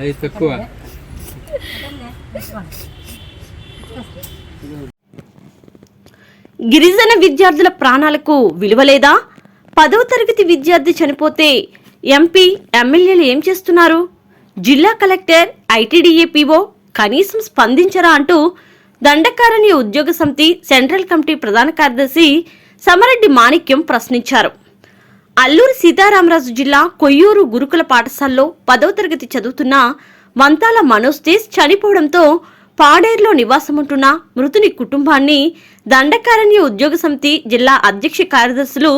అది తక్కువ గిరిజన విద్యార్థుల ప్రాణాలకు విలువ లేదా? పదవ తరగతి విద్యార్థి చనిపోతే ఎంపీ ఎమ్మెల్యేలు ఏం చేస్తున్నారు? జిల్లా కలెక్టర్ ఐటీడీఏ పీఓ కనీసం స్పందించరా అంటూ దండకారణ్య ఉద్యోగ సమితి సెంట్రల్ కమిటీ ప్రధాన కార్యదర్శి సమరెడ్డి మాణిక్యం ప్రశ్నించారు. అల్లూరు సీతారామరాజు జిల్లా కొయ్యూరు గురుకుల పాఠశాలలో పదవ తరగతి చదువుతున్న వంతాల మనోజ్ తేజ్ చనిపోవడంతో పాడేరులో నివాసముంటున్న మృతుని కుటుంబాన్ని దండకారణ్య ఉద్యోగ సమితి జిల్లా అధ్యక్ష కార్యదర్శులు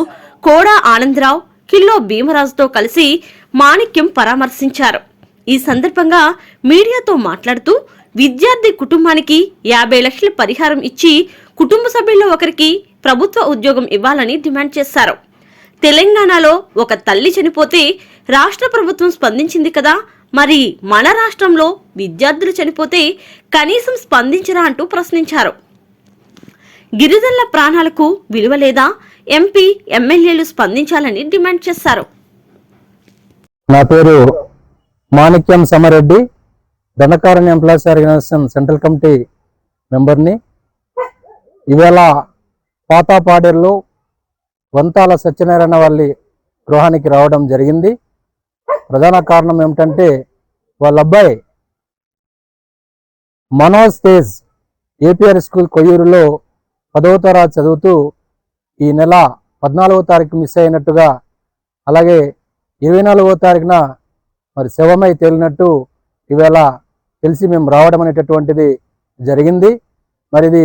కోడా ఆనందరావు కిల్లో భీమరాజుతో కలిసి మాణిక్యం పరామర్శించారు. ఈ సందర్భంగా మీడియాతో మాట్లాడుతూ విద్యార్థి కుటుంబానికి యాభై లక్షల పరిహారం ఇచ్చి కుటుంబ సభ్యుల్లో ఒకరికి ప్రభుత్వ ఉద్యోగం ఇవ్వాలని డిమాండ్ చేశారు. తెలంగాణలో ఒక తల్లి చనిపోతే రాష్ట్ర ప్రభుత్వం స్పందించింది కదా. మరి మన రాష్ట్రంలో విద్యార్థులు చనిపోతే కనీసం స్పందించరా అంటూ ప్రశ్నించారు. గిరిజనుల ప్రాణాలకు విలువ లేదా? ఎంపీ ఎమ్మెల్యేలు స్పందించాలని డిమాండ్ చేశారు. నా పేరు Manikyam Samareddy Dandakaranya employees organisation central committee మెంబర్ని. ఇవాళ పాతాపాడేరులో వంతాల సత్యనారాయణ వాళ్ళ గృహానికి రావడం జరిగింది. ప్రధాన కారణం ఏమిటంటే వాళ్ళ అబ్బాయి మనోజ్ తేజ్ ఏపీఆర్ స్కూల్ కొయ్యూరులో పదవ తరగతి చదువుతూ ఈ నెల పద్నాలుగో తారీఖు మిస్ అయినట్టుగా అలాగే ఇరవై నాలుగో తారీఖున మరి శవమై తేలినట్టు ఇవేళ తెలిసి మేము రావడం అనేటటువంటిది జరిగింది. మరి ఇది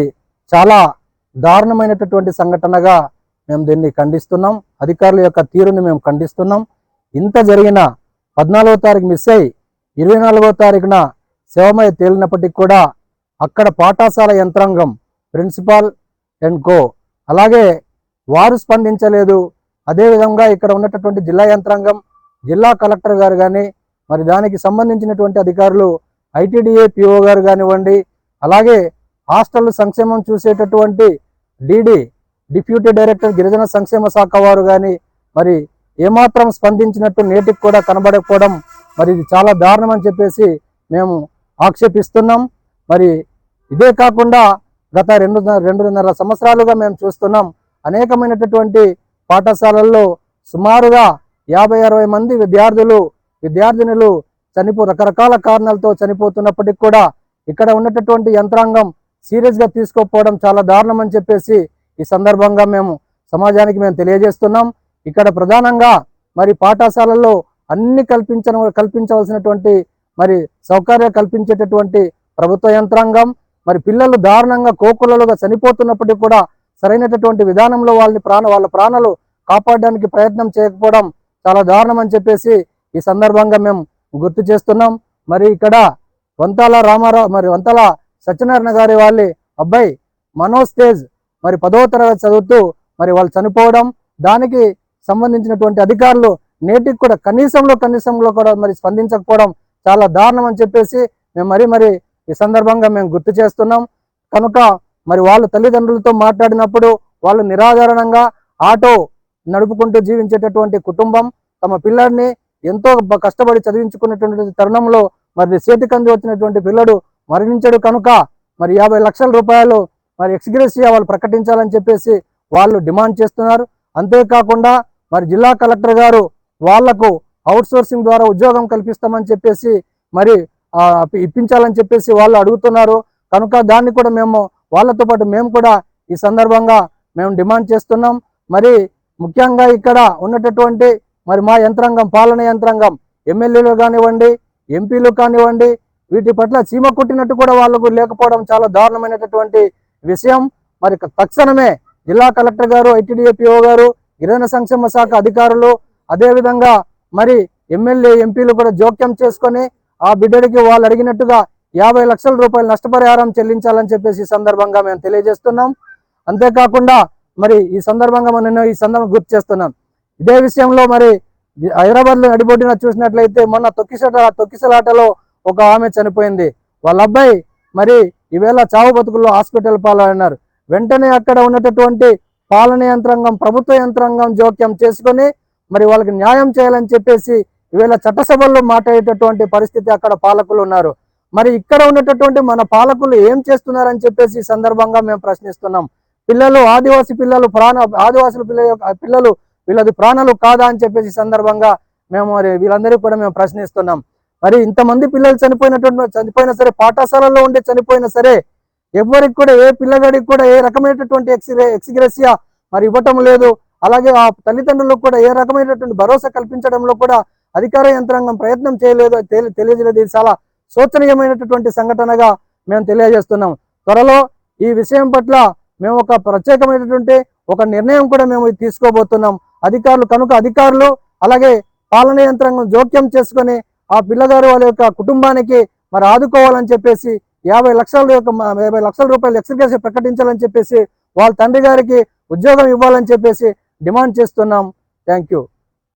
చాలా దారుణమైనటువంటి సంఘటనగా మేము దీన్ని ఖండిస్తున్నాం. అధికారుల యొక్క తీరుని మేము ఖండిస్తున్నాం. ఇంత జరిగిన పద్నాలుగో తారీఖు మిస్ అయి ఇరవై నాలుగో తారీఖున శవమై తేలినప్పటికీ కూడా అక్కడ పాఠశాల యంత్రాంగం ప్రిన్సిపాల్ అండ్ కో అలాగే వారు స్పందించలేదు. అదేవిధంగా ఇక్కడ ఉన్నటువంటి జిల్లా యంత్రాంగం జిల్లా కలెక్టర్ గారు కానీ మరి దానికి సంబంధించినటువంటి అధికారులు ఐటీడీఏ పిఓ గారు కానివ్వండి అలాగే హాస్టల్ సంక్షేమం చూసేటటువంటి డీడీ డిప్యూటీ డైరెక్టర్ గిరిజన సంక్షేమ శాఖ వారు కానీ మరి ఏమాత్రం స్పందించినట్టు నేటికి కూడా కనబడకపోవడం మరి ఇది చాలా దారుణం అని చెప్పేసి మేము ఆక్షేపిస్తున్నాం. మరి ఇదే కాకుండా గత రెండు రెండున్నర సంవత్సరాలుగా మేము చూస్తున్నాం. అనేకమైనటువంటి పాఠశాలల్లో సుమారుగా యాభై అరవై మంది విద్యార్థులు విద్యార్థినులు చనిపో రకరకాల కారణాలతో చనిపోతున్నప్పటికి కూడా ఇక్కడ ఉన్నటువంటి యంత్రాంగం సీరియస్గా తీసుకోకపోవడం చాలా దారుణం అని చెప్పేసి ఈ సందర్భంగా మేము సమాజానికి మేము తెలియజేస్తున్నాం. ఇక్కడ ప్రధానంగా మరి పాఠశాలల్లో అన్ని కల్పించ కల్పించవలసినటువంటి మరి సౌకర్యాలు కల్పించేటటువంటి ప్రభుత్వ యంత్రాంగం మరి పిల్లలు దారుణంగా కోకులలుగా చనిపోతున్నప్పటికీ కూడా సరైనటువంటి విధానంలో వాళ్ళని ప్రాణ వాళ్ళ ప్రాణాలు కాపాడడానికి ప్రయత్నం చేయకపోవడం చాలా దారుణం అని చెప్పేసి ఈ సందర్భంగా మేము గుర్తు చేస్తున్నాం. మరి ఇక్కడ వంతాల రామారావు మరి వంతాల సత్యనారాయణ గారి వాళ్ళ అబ్బాయి మనోజ్ తేజ్ మరి పదవ తరగతి చదువుతూ మరి వాళ్ళు చనిపోవడం దానికి సంబంధించినటువంటి అధికారులు నేటికి కూడా కనీసంలో కనీసంలో కూడా మరి స్పందించకపోవడం చాలా దారుణం అని చెప్పేసి మేము మరి మరి ఈ సందర్భంగా మేము గుర్తు చేస్తున్నాం. కనుక మరి వాళ్ళు తల్లిదండ్రులతో మాట్లాడినప్పుడు వాళ్ళు నిరాధారణంగా ఆటో నడుపుకుంటూ జీవించేటటువంటి కుటుంబం తమ పిల్లడిని ఎంతో కష్టపడి చదివించుకున్నటువంటి తరుణంలో మరి చేతికంది వచ్చినటువంటి పిల్లడు మరణించడు. కనుక మరి యాభై లక్షల రూపాయలు మరి ఎక్స్గ్రెసియా వాళ్ళు ప్రకటించాలని చెప్పేసి వాళ్ళు డిమాండ్ చేస్తున్నారు. అంతేకాకుండా మరి జిల్లా కలెక్టర్ గారు వాళ్ళకు అవుట్సోర్సింగ్ ద్వారా ఉద్యోగం కల్పిస్తామని చెప్పేసి మరి ఇప్పించాలని చెప్పేసి వాళ్ళు అడుగుతున్నారు. కనుక దాన్ని కూడా మేము వాళ్ళతో పాటు మేము కూడా ఈ సందర్భంగా మేము డిమాండ్ చేస్తున్నాం. మరి ముఖ్యంగా ఇక్కడ ఉన్నటటువంటి మరి మా యంత్రాంగం పాలన యంత్రాంగం ఎమ్మెల్యేలు కానివ్వండి ఎంపీలు కానివ్వండి వీటి పట్ల చీమ కొట్టినట్టు కూడా వాళ్ళకు లేకపోవడం చాలా దారుణమైనటువంటి విషయం మరి తక్షణమే జిల్లా కలెక్టర్ గారు ఐటీడీఏపీఓ గారు గిరిజన సంక్షేమ శాఖ అధికారులు అదేవిధంగా మరి ఎమ్మెల్యే ఎంపీలు కూడా జోక్యం చేసుకొని ఆ బిడ్డడికి వాళ్ళు అడిగినట్టుగా యాభై లక్షల రూపాయలు నష్టపరిహారం చెల్లించాలని చెప్పేసి ఈ సందర్భంగా మేము తెలియజేస్తున్నాం. అంతేకాకుండా మరి ఈ సందర్భంగా మనం ఈ సందర్భం గుర్తు చేస్తున్నాం. ఇదే విషయంలో మరి హైదరాబాద్లో నడిబొడ్డిన చూసినట్లయితే మొన్న తొక్కిసట తొక్కిసలాటలో ఒక ఆమె చనిపోయింది. వాళ్ళ అబ్బాయి మరి ఈవేళ చావు బతుకుల్లో హాస్పిటల్ పాలన్నారు వెంటనే అక్కడ ఉన్నటువంటి పాలన యంత్రాంగం ప్రభుత్వ యంత్రాంగం జోక్యం చేసుకొని మరి వాళ్ళకి న్యాయం చేయాలని చెప్పేసి ఈవేళ చట్టసభల్లో మాట్లాడేటటువంటి పరిస్థితి అక్కడ పాలకులు ఉన్నారు. మరి ఇక్కడ ఉన్నటువంటి మన పాలకులు ఏం చేస్తున్నారని చెప్పేసి సందర్భంగా మేము ప్రశ్నిస్తున్నాం. పిల్లలు ఆదివాసి పిల్లలు ప్రాణ ఆదివాసుల పిల్లల యొక్క పిల్లలు వీళ్ళది ప్రాణాలు కాదా అని చెప్పేసి సందర్భంగా మేము మరి వీళ్ళందరికీ కూడా మేము ప్రశ్నిస్తున్నాం. మరి ఇంతమంది పిల్లలు చనిపోయినటువంటి చనిపోయినా సరే పాఠశాలలో ఉండే చనిపోయినా సరే ఎవరికి కూడా ఏ పిల్లగాడికి కూడా ఏ రకమైనటువంటి ఎక్స్రే ఎక్స్గ్రెసియా మరి ఇవ్వటం లేదు. అలాగే ఆ తల్లిదండ్రులకు కూడా ఏ రకమైనటువంటి భరోసా కల్పించడంలో కూడా అధికార యంత్రాంగం ప్రయత్నం చేయలేదు తెలి- తెలియజేయలేదు. ఇది చాలా శోచనీయమైనటువంటి సంఘటనగా మేము తెలియజేస్తున్నాం. త్వరలో ఈ విషయం పట్ల మేము ఒక ప్రత్యేకమైనటువంటి ఒక నిర్ణయం కూడా మేము తీసుకోబోతున్నాం. అధికారులు కనుక అధికారులు అలాగే పాలన యంత్రాంగం జోక్యం చేసుకొని ఆ పిల్లగారు వాళ్ళ యొక్క కుటుంబానికి మరి ఆదుకోవాలని చెప్పేసి యాభై లక్షల యొక్క యాభై లక్షల రూపాయలు ఎక్స్గ్రెస్ ప్రకటించాలని చెప్పేసి వాళ్ళ తండ్రి గారికి ఉద్యోగం ఇవ్వాలని చెప్పేసి డిమాండ్ చేస్తున్నాం. Thank you.